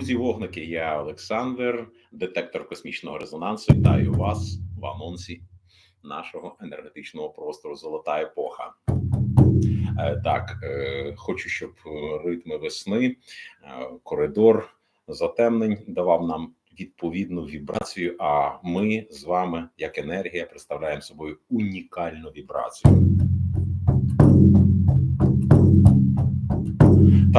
Друзі, вогники, я Олександр, детектор космічного резонансу. Вітаю вас в анонсі нашого енергетичного простору Золота епоха. Е, Так, е, хочу, щоб ритми весни, е, коридор затемнень давав нам відповідну вібрацію. А ми з вами, як енергія, представляємо собою унікальну вібрацію.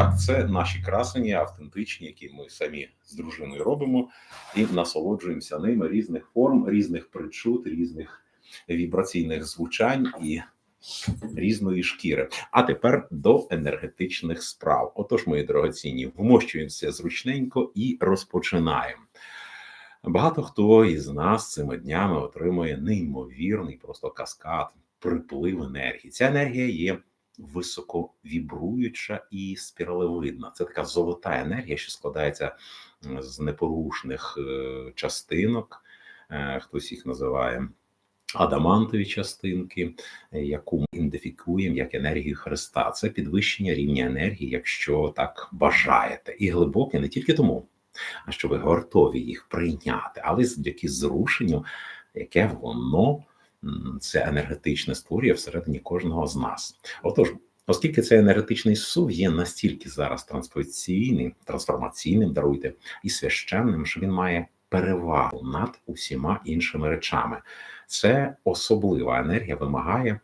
Так, це наші красені, автентичні, які ми самі з дружиною робимо, і насолоджуємося ними різних форм, різних причуд, різних вібраційних звучань і різної шкіри. А тепер до енергетичних справ. Отож, мої дорогоцінні, вмощуємося зручненько і розпочинаємо. Багато хто із нас цими днями отримує неймовірний просто каскад, приплив енергії. Ця енергія є високовібруюча і спіралевидна. Це така золота енергія, що складається з непорушних е, частинок, е, хтось їх називає. Адамантові частинки, яку ми ідентифікуємо як енергію Христа, це підвищення рівня енергії, якщо так бажаєте, і глибоке не тільки тому, а що ви готові їх прийняти, але завдяки зрушенню, яке воно це енергетичне створює всередині кожного з нас. Отож, оскільки цей енергетичний сув є настільки зараз трансформаційним, трансформаційним, даруйте і священним, що він має перевагу над усіма іншими речами. Це особлива енергія вимагає,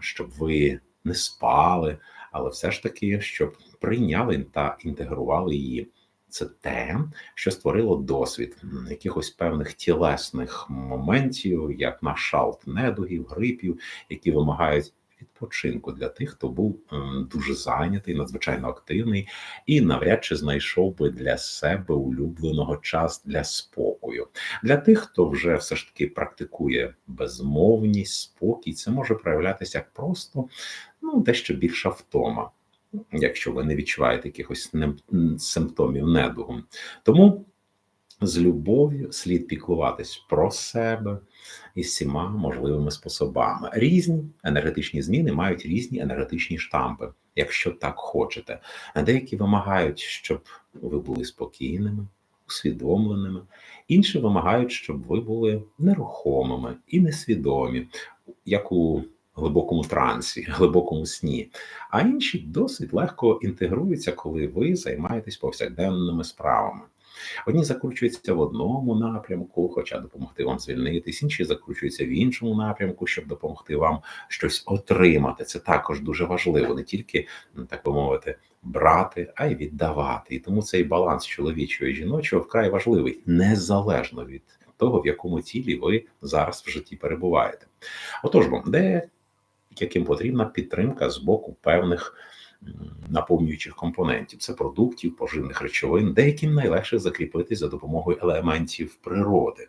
щоб ви не спали, але все ж таки, щоб прийняли та інтегрували її це те, що створило досвід якихось певних тілесних моментів, як на шалт недугів, грипів, які вимагають. Відпочинку для тих, хто був дуже зайнятий, надзвичайно активний і навряд чи знайшов би для себе улюбленого час для спокою. Для тих, хто вже все ж таки практикує безмовність, спокій, це може проявлятися як просто ну дещо більша втома якщо ви не відчуваєте якихось симптомів недугу. Тому з любов'ю слід піклуватись про себе і всіма можливими способами. Різні енергетичні зміни мають різні енергетичні штампи, якщо так хочете. Деякі вимагають, щоб ви були спокійними, усвідомленими, інші вимагають, щоб ви були нерухомими і несвідомі, як у глибокому трансі, глибокому сні, а інші досить легко інтегруються, коли ви займаєтесь повсякденними справами. Одні закручуються в одному напрямку, хоча допомогти вам звільнитись, інші закручуються в іншому напрямку, щоб допомогти вам щось отримати. Це також дуже важливо, не тільки так би мовити, брати, а й віддавати. І тому цей баланс чоловічого і жіночого вкрай важливий, незалежно від того, в якому тілі ви зараз в житті перебуваєте. Отож, де яким потрібна підтримка з боку певних наповнюючих компонентів. Це продуктів, поживних речовин, деяким найлегше закріпити за допомогою елементів природи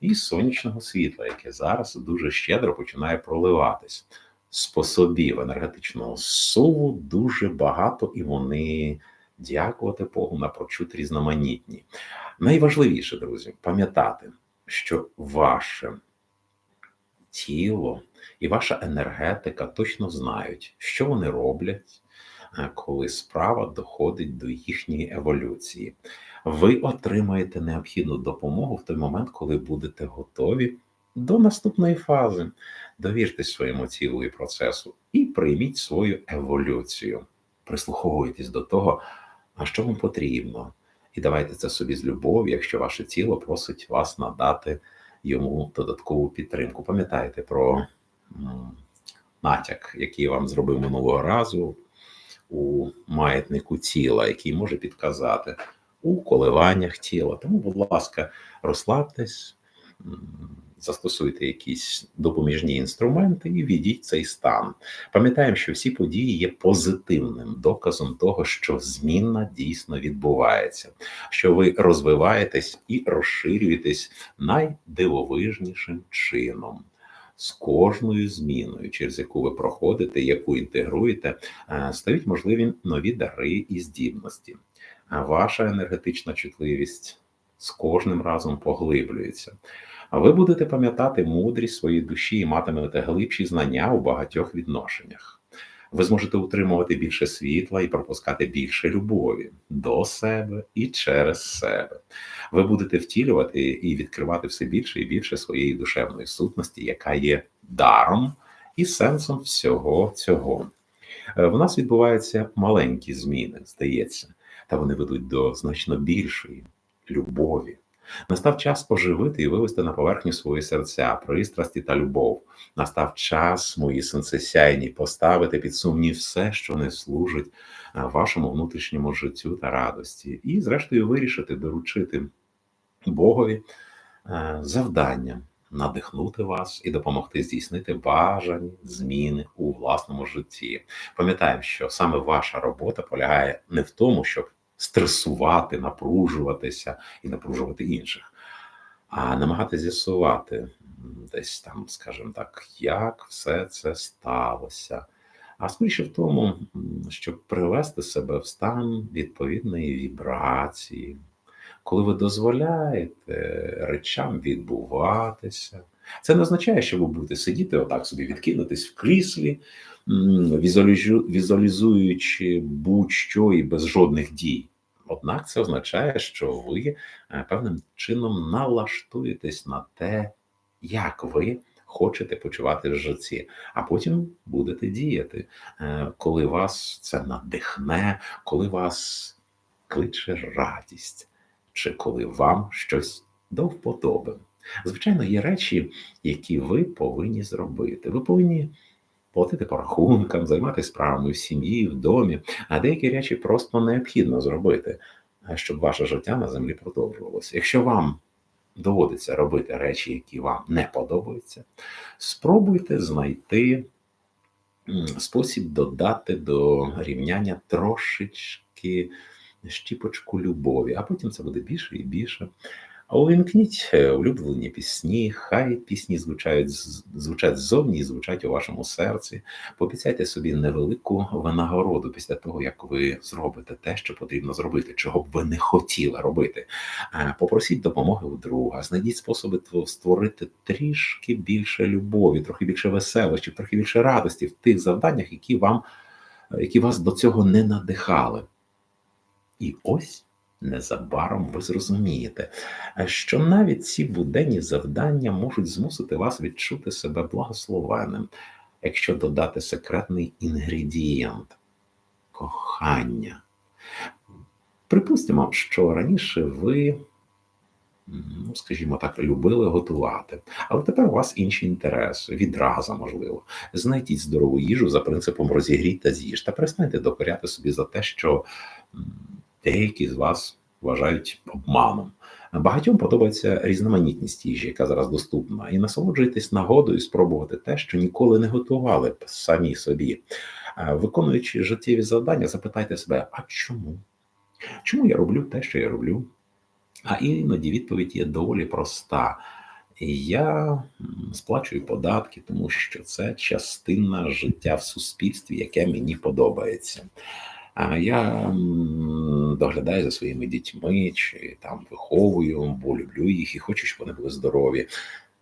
і сонячного світла, яке зараз дуже щедро починає проливатись. Способів енергетичного суву дуже багато, і вони дякувати Богу напрочуд різноманітні. Найважливіше, друзі, пам'ятати, що ваше тіло і ваша енергетика точно знають, що вони роблять, е, коли справа доходить до їхньої еволюції. Ви отримаєте необхідну допомогу в той момент, коли будете готові до наступної фази. Довіртесь своєму тілу і процесу і прийміть свою еволюцію. Прислуховуйтесь до того, а що вам потрібно. І давайте це собі з любов'ю, якщо ваше тіло просить вас надати йому додаткову підтримку. Пам'ятайте про натяк, який вам зробив минулого разу у маятнику тіла, який може підказати у коливаннях тіла. Тому, будь ласка, розслабтесь, застосуйте якісь допоміжні інструменти і введіть цей стан. Пам'ятаємо, що всі події є позитивним доказом того, що зміна дійсно відбувається, що ви розвиваєтесь і розширюєтесь найдивовижнішим чином з кожною зміною, через яку ви проходите, яку інтегруєте, е, стають можливі нові дари і здібності. Ваша енергетична чутливість з кожним разом поглиблюється. А ви будете пам'ятати мудрість своєї душі і матимете глибші знання у багатьох відношеннях. Ви зможете утримувати більше світла і пропускати більше любові до себе і через себе. Ви будете втілювати і відкривати все більше і більше своєї душевної сутності, яка є даром і сенсом всього цього. Е, В нас відбуваються маленькі зміни, здається, та вони ведуть до значно більшої любові. Настав час оживити і вивести на поверхню свої серця, пристрасті та любов. Настав час, мої сенсесяйні, поставити під сумнів все, що не служить е, вашому внутрішньому життю та радості, і, зрештою, вирішити доручити Богові е, завдання надихнути вас і допомогти здійснити бажані зміни у власному житті. Пам'ятаємо, що саме ваша робота полягає не в тому, щоб стресувати, напружуватися і напружувати інших, а намагатися з'ясувати десь там, скажімо так, як все це сталося. А скоріше в тому, щоб привести себе в стан відповідної вібрації, коли ви дозволяєте речам відбуватися. Це не означає, що ви будете сидіти отак собі, відкинутись в кріслі, візуалізуючи будь-що і без жодних дій. Однак це означає, що ви е, певним чином налаштуєтесь на те, як ви хочете почувати в житті, а потім будете діяти, Е, коли вас це надихне, коли вас кличе радість, чи коли вам щось до вподоби. Звичайно, є речі, які ви повинні зробити. Ви повинні платити по рахункам, займатися справами в сім'ї, в домі, а деякі речі просто необхідно зробити, щоб ваше життя на землі продовжувалося. Якщо вам доводиться робити речі, які вам не подобаються, спробуйте знайти спосіб додати до рівняння трошечки щіпочку любові, а потім це буде більше і більше. А увімкніть е, улюблені пісні, хай пісні звучають звучать ззовні і звучать у вашому серці. Пообіцяйте собі невелику винагороду після того, як ви зробите те, що потрібно зробити, чого б ви не хотіли робити. Е, Попросіть допомоги у друга, знайдіть способи створити трішки більше любові, трохи більше веселощів, трохи більше радості в тих завданнях, які вам які вас до цього не надихали. І ось незабаром ви зрозумієте, е, що навіть ці буденні завдання можуть змусити вас відчути себе благословенним, якщо додати секретний інгредієнт кохання. Припустимо, що раніше ви, ну, скажімо так, любили готувати, але тепер у вас інші інтереси, відраза, можливо. Знайдіть здорову їжу за принципом розігрій та з'їж, та перестаньте докоряти собі за те, що деякі з вас вважають обманом. Багатьом подобається різноманітність їжі, яка зараз доступна, і насолоджуйтесь нагодою спробувати те, що ніколи не готували б самі собі. Е, Виконуючи життєві завдання, запитайте себе, а чому? Чому я роблю те, що я роблю? А іноді відповідь є доволі проста. Я сплачую податки, тому що це частина життя в суспільстві, яке мені подобається. Я доглядаю за своїми дітьми чи там виховую, бо люблю їх і хочу, щоб вони були здорові.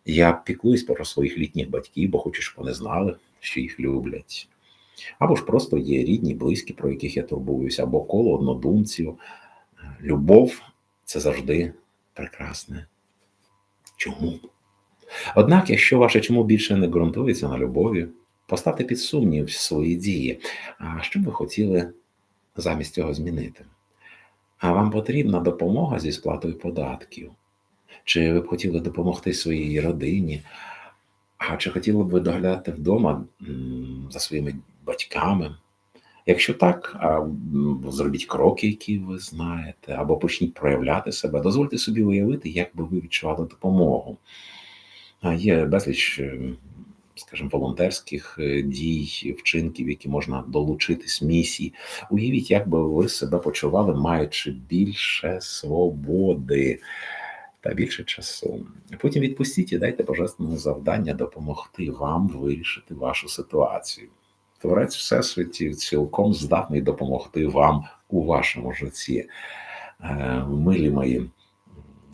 Я піклуюсь про своїх літніх батьків, бо хочу, щоб вони знали, що їх люблять. Або ж просто є рідні, близькі, про яких я турбуюся, або коло однодумців. Любов це завжди прекрасне. Чому? Однак, якщо ваше чому більше не ґрунтується на любові, поставте під сумнів свої дії. А що б ви хотіли замість цього змінити? А вам потрібна допомога зі сплатою податків? Чи ви б хотіли допомогти своїй родині? А чи хотіли б ви доглядати вдома за своїми батьками? Якщо так, зробіть кроки, які ви знаєте, або почніть проявляти себе, дозвольте собі уявити, як би ви відчували допомогу. Є безліч, скажімо, волонтерських е, дій, вчинків, які можна долучитись місій. Уявіть, як би ви себе почували, маючи більше свободи та більше часу. Потім відпустіть і дайте божественне завдання допомогти вам вирішити вашу ситуацію. Творець Всесвіті цілком здатний допомогти вам у вашому житті. Е, Милі мої,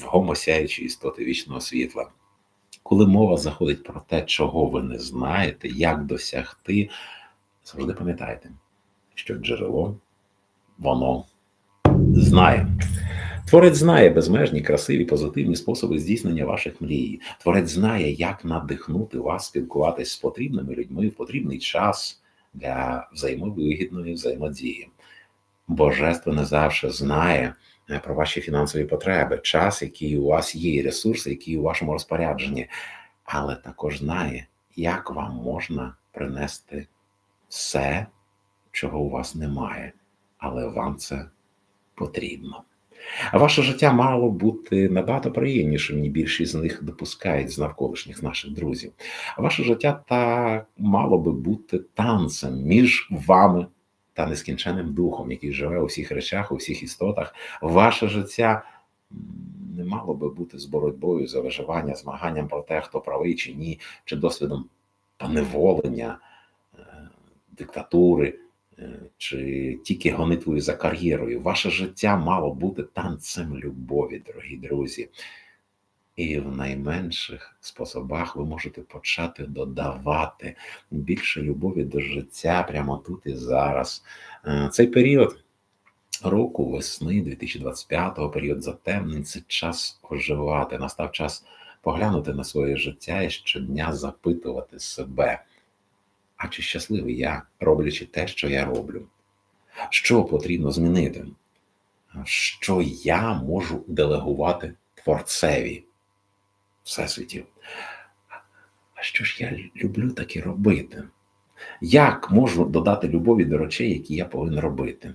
гомосяючі істоти вічного світла. Коли мова заходить про те, чого ви не знаєте, як досягти, завжди пам'ятайте, що джерело воно знає. Творець знає безмежні, красиві, позитивні способи здійснення ваших мрій. Творець знає, як надихнути вас спілкуватись з потрібними людьми в потрібний час для взаємовигідної взаємодії. Божество не завжди знає про ваші фінансові потреби, час, який у вас є, і ресурси, які у вашому розпорядженні, але також знає, як вам можна принести все, чого у вас немає, але вам це потрібно. А ваше життя мало бути набагато приємнішим, ніж більшість з них допускають з навколишніх наших друзів. А ваше життя так мало би бути танцем між вами та нескінченним духом, який живе у всіх речах, у всіх істотах. Ваше життя не мало би бути з боротьбою за виживання, змаганням про те, хто правий чи ні, чи досвідом поневолення, е, диктатури. Е, чи тільки гонитвою за кар'єрою. Ваше життя мало бути танцем любові, дорогі друзі. І в найменших способах ви можете почати додавати більше любові до життя прямо тут і зараз. Е, цей період року, весни 2025-го, період затемнень, це час оживати. Настав час поглянути на своє життя і щодня запитувати себе. А чи щасливий я, роблячи те, що я роблю? Що потрібно змінити? Що я можу делегувати творцеві всесвітів? А що ж я люблю таки робити? Як можу додати любові до речей, які я повинен робити?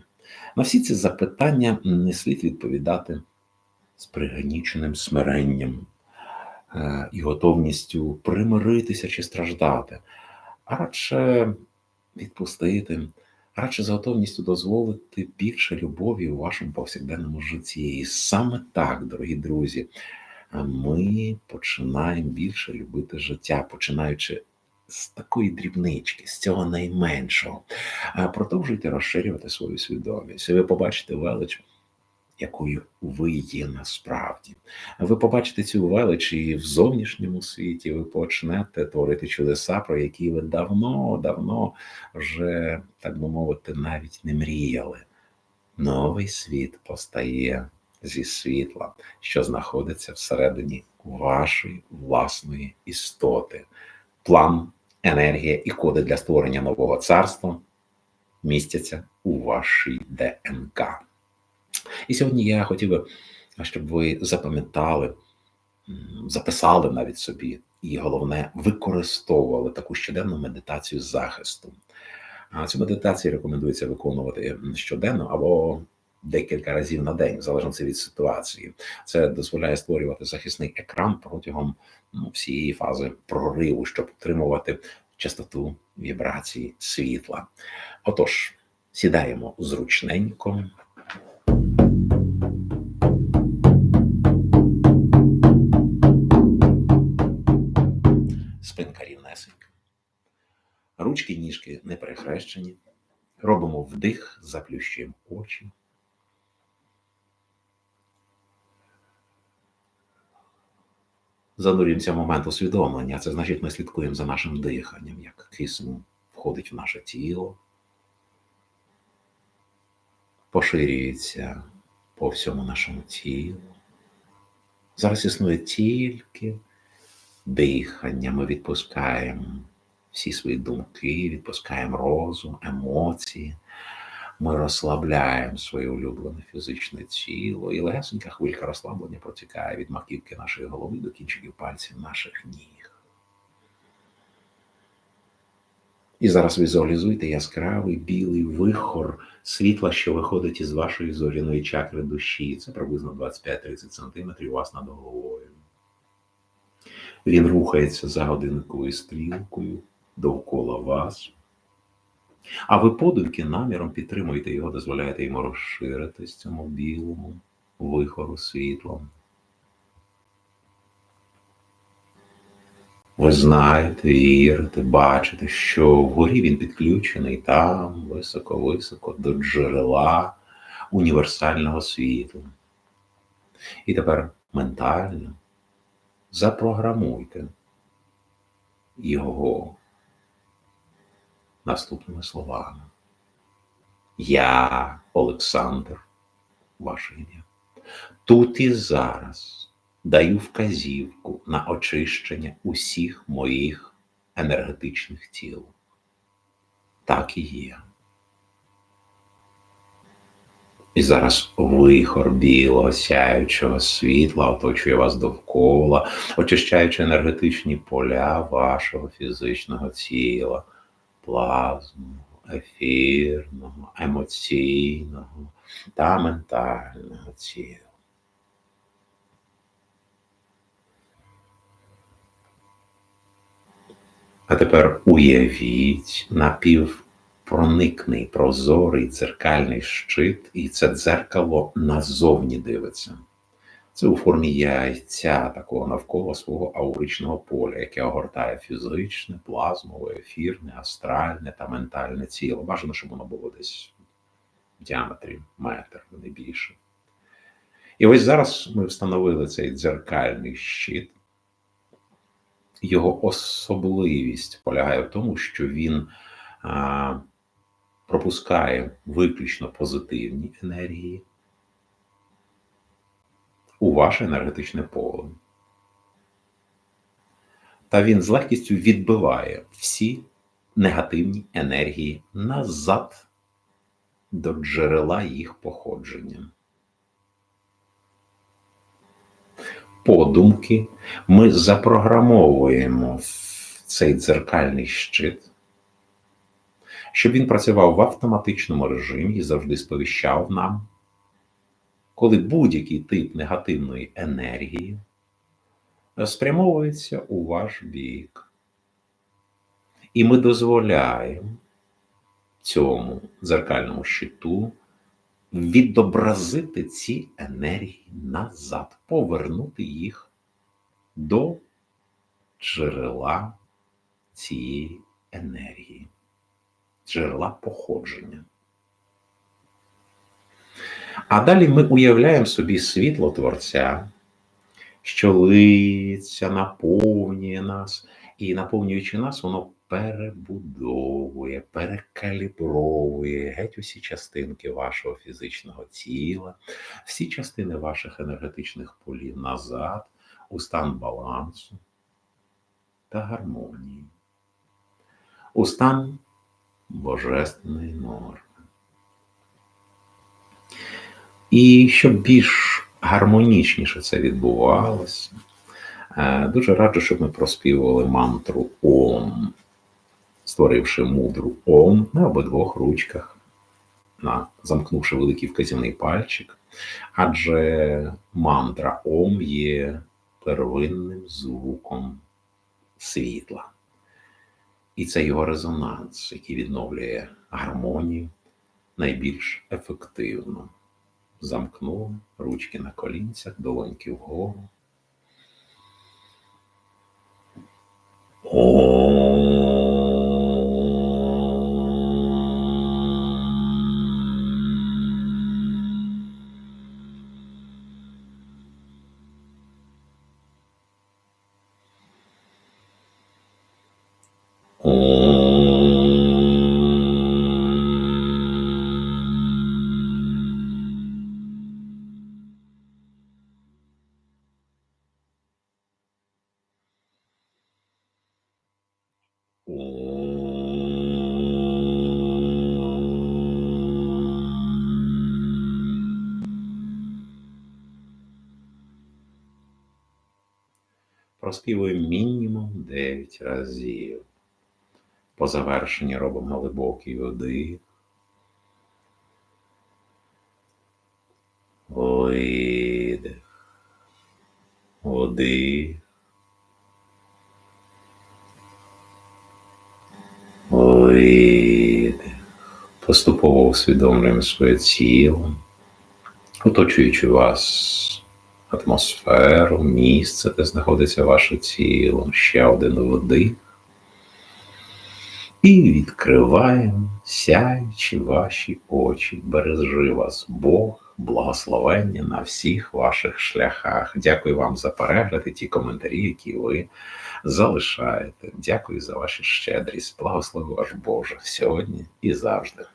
На всі ці запитання не слід відповідати з пригніченим смиренням е, і готовністю примиритися чи страждати а радше відпустити, радше з готовністю дозволити більше любові у вашому повсякденному житті. І саме так, дорогі друзі, ми починаємо більше любити життя, починаючи. З такої дрібнички, з цього найменшого, продовжуйте розширювати свою свідомість. Ви побачите велич якою ви є насправді. Ви побачите цю велич і в зовнішньому світі, ви почнете творити чудеса, про які ви давно-давно вже, так би мовити, навіть не мріяли. Новий світ постає зі світла, що знаходиться всередині вашої власної істоти. План, енергія і коди для створення нового царства містяться у вашій ДНК. І сьогодні я хотів би, щоб ви запам'ятали, записали навіть собі, і головне, використовували таку щоденну медитацію захисту. Цю медитацію рекомендується виконувати щоденно або декілька разів на день, в залежності від ситуації. Це дозволяє створювати захисний екран протягом ну, всієї фази прориву, щоб отримувати частоту вібрації світла. Отож, сідаємо зручненько. Ручки ніжки не перехрещені. Робимо вдих, заплющуємо очі. Занурюємося в момент усвідомлення. Це значить, ми слідкуємо за нашим диханням, як кисень входить в наше тіло, поширюється по всьому нашому тілу. Зараз існує тільки дихання, ми відпускаємо всі свої думки, відпускаємо розум, емоції. Ми розслабляємо своє улюблене фізичне тіло, і легесенька хвилька розслаблення протікає від маківки нашої голови до кінчиків пальців наших ніг. І зараз візуалізуйте яскравий білий вихор світла, що виходить із вашої зоряної чакри душі. Це приблизно 25-30 см у вас над головою. Він рухається за годинниковою стрілкою довкола вас. А ви подумки наміром підтримуєте його, дозволяєте йому розширитись цьому білому вихору світлом. Ви знаєте, вірите, бачите, що вгорі він підключений там, високо-високо, до джерела універсального світла. І тепер ментально запрограмуйте його наступними словами. Я, Олександр, ваше ім'я, тут і зараз даю вказівку на очищення усіх моїх енергетичних тіл. Так і є. І зараз вихор білого сяючого світла оточує вас довкола, очищаючи енергетичні поля вашого фізичного тіла, плазму, ефірного, емоційного та ментального тіла. А тепер уявіть напівпроникний прозорий дзеркальний щит, і це дзеркало назовні дивиться. Це у формі яйця такого навколо свого ауричного поля, яке огортає фізичне, плазмове, ефірне, астральне та ментальне тіло. Бажано, щоб воно було десь в діаметрі метр, не більше. І ось зараз ми встановили цей дзеркальний щит. Його особливість полягає в тому, що він а, пропускає виключно позитивні енергії у ваше енергетичне поле. Та він з легкістю відбиває всі негативні енергії назад до джерела їх походження. Подумки ми запрограмовуємо цей дзеркальний щит, щоб він працював в автоматичному режимі і завжди сповіщав нам коли будь-який тип негативної енергії спрямовується у ваш бік. І ми дозволяємо цьому дзеркальному щиту відобразити ці енергії назад, повернути їх до джерела цієї енергії, джерела походження. А далі ми уявляємо собі світло Творця, що литься, наповнює нас, і наповнюючи нас, воно перебудовує, перекалібровує геть усі частинки вашого фізичного тіла, всі частини ваших енергетичних полів назад, у стан балансу та гармонії, у стан божественної норми. І щоб більш гармонічніше це відбувалося, е, дуже раджу, щоб ми проспівували мантру Ом, створивши мудру Ом на обидвох ручках, на, замкнувши великий вказівний пальчик, адже мантра Ом є первинним звуком світла. І це його резонанс, який відновлює гармонію найбільш ефективно замкнули, ручки на колінцях, долоньки вгору. Проспівуємо мінімум 9 разів. По завершенні робимо глибокий вдих. Видих. Вдих. Видих. Поступово усвідомлюємо своє тіло, оточуючи вас атмосферу, місце, де знаходиться ваше тіло, ще один вдих. І відкриваємо, сяючи ваші очі, бережи вас Бог, благословення на всіх ваших шляхах. Дякую вам за перегляд і ті коментарі, які ви залишаєте. Дякую за вашу щедрість. Благослови ваш Боже сьогодні і завжди.